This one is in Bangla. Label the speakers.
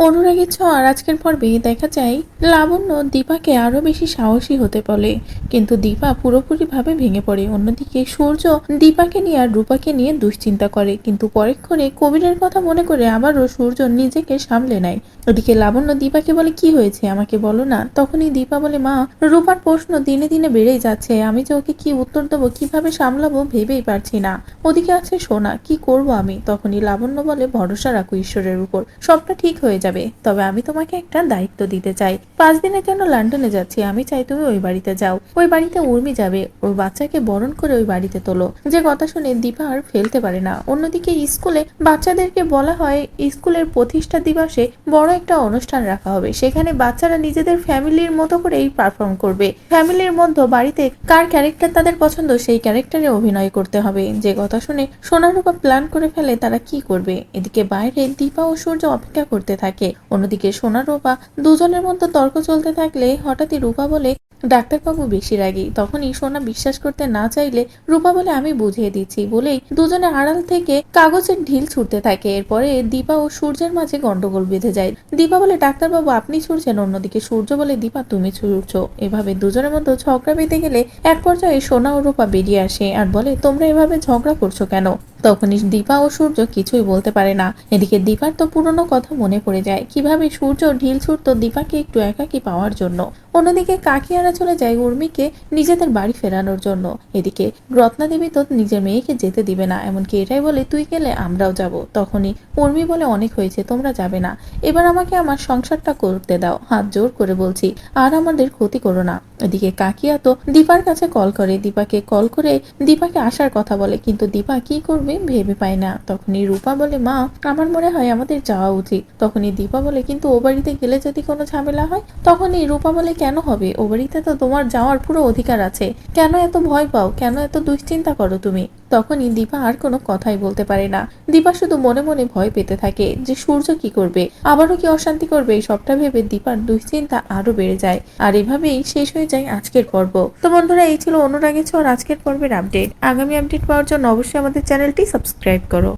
Speaker 1: অনুরাগের ছোঁয়ার আজকের পর্বে দেখা যায়, লাবণ্য দীপাকে আরও বেশি সাহসী হতে বলে। কিন্তু দীপা পুরোপুরিভাবে ভেঙে পড়ে। অন্যদিকে সূর্য দীপাকে নিয়ে আর রূপাকে নিয়ে দুশ্চিন্তা করে। কিন্তু পরক্ষণে কবিরের কথা মনে করে আবারও সূর্য নিজেকে সামলে নেয়। ওদিকে লাবণ্য দীপাকে বলে, কি হয়েছে? আমাকে বলো না। তখনই দীপা বলে, মা, রূপার প্রশ্ন দিনে দিনে বেড়েই যাচ্ছে। আমি যে ওকে কি উত্তর দেবো, কীভাবে সামলাবো ভেবেই পারছি না। ওদিকে আছে সোনা, কি করব আমি? তখনই লাবণ্য বলে, ভরসা রাখো ঈশ্বরের উপর। সবটা ঠিক হয়ে যাবে। তবে আমি তোমাকে একটা দায়িত্ব দিতে চাই। পাঁচ দিনের জন্য লন্ডনে যাচ্ছি। আমি চাই তুমি ওই বাড়িতে যাও। ওই বাড়িতে উর্মি যাবে। ওর বাচ্চাকে বরণ করে ওই বাড়িতে তোলো। যে কথা শুনে দীপা আর ফেলতে পারে না। অন্যদিকে স্কুলে বাচ্চাদেরকে বলা হয়, স্কুলের প্রতিষ্ঠা দিবসে বড় একটা অনুষ্ঠান রাখা হবে। সেখানে বাচ্চারা নিজেদের ফ্যামিলির মতো করেই পারফর্ম করবে। ফ্যামিলির মধ্যে বাড়িতে কার ক্যারেক্টার তাদের পছন্দ, সেই ক্যারেক্টারে অভিনয় করতে হবে। যে কথা শুনে সোনারূপা প্ল্যান করে ফেলে তারা কি করবে। এদিকে বাইরে দীপা ও সূর্য অপেক্ষা করতে থাকে। অন্যদিকে সোনারূপা দুজনের মধ্যে তর্ক চলতে থাকলে হঠাৎই রূপা বলে, ডাক্তারবাবু বেশি রাগী। তখনই সোনা বিশ্বাস করতে না চাইলে রূপা বলে, আমি বুঝিয়ে দিচ্ছি বলেই দুজনে আড়াল থেকে কাগজের ঢিল ছুটতে থাকে। এরপরে দীপা ও সূর্যের মাঝে গন্ডগোল বেঁধে যায়। দীপা বলে, ডাক্তারবাবু, আপনি ছুটছেন। অন্যদিকে সূর্য বলে, দীপা, তুমি ছুটছো। এভাবে দুজনের মধ্যে ঝগড়া বেঁধে গেলে এক পর্যায়ে সোনা ও রূপা বেরিয়ে আসে আর বলে, তোমরা এভাবে ঝগড়া করছ কেন? তখনই দীপা ও সূর্য কিছুই বলতে পারে না। এদিকে দীপার তো পুরনো কথা মনে পড়ে যায়। কীভাবে সূর্য ঢিল ছুটতো দীপাকে একটু একাকি পাওয়ার জন্য। অন্যদিকে কাকিয়ারা চলে যায় উর্মিকে নিজেদের বাড়ি ফেরানোর জন্য। এদিকে রত্নাদেবী তো নিজের মেয়েকে যেতে দিবে না, এমনকি এটাই বলে, তুই গেলে আমরাও যাব। তখনই উর্মি বলে, অনেক হয়েছে, তোমরা যাবে না। এবার আমাকে আমার সংসারটা করতে দাও। হাত জোর করে বলছি, আর আমাদের ক্ষতি করো না। এদিকে কাকিয়া তো দীপার কাছে কল করে, দীপাকে কল করে দীপাকে আসার কথা বলে, কিন্তু দীপা কি করবে ভেবে পায় না। তখনই রূপা বলে, মা, আমার মনে হয় আমাদের যাওয়া উচিত। তখনই দীপা বলে, কিন্তু ও বাড়িতে গেলে যদি কোনো ঝামেলা হয়? তখনই রূপা বলে কেন হবে? ও বাড়িতে তো তোমার যাওয়ার পুরো অধিকার আছে। কেন এত ভয় পাও? কেন এত দুশ্চিন্তা করো তুমি? তখনই দীপা আর কোনো কথাই বলতে পারে না। দীপা শুধু মনে মনে ভয় পেতে থাকে যে সূর্য কি করবে? আবারও কি অশান্তি করবে? এই সবটা ভেবে দীপার দুশ্চিন্তা আরও বেড়ে যায়। আর এভাবেই শেষ হয়ে যায় আজকের পর্ব। তো বন্ধুরা, এই ছিল অনুরাগের ছোঁয়ার আজকের পর্বের আপডেট। আগামী আপডেট পাওয়ার জন্য অবশ্যই আমাদের চ্যানেলটি সাবস্ক্রাইব করো।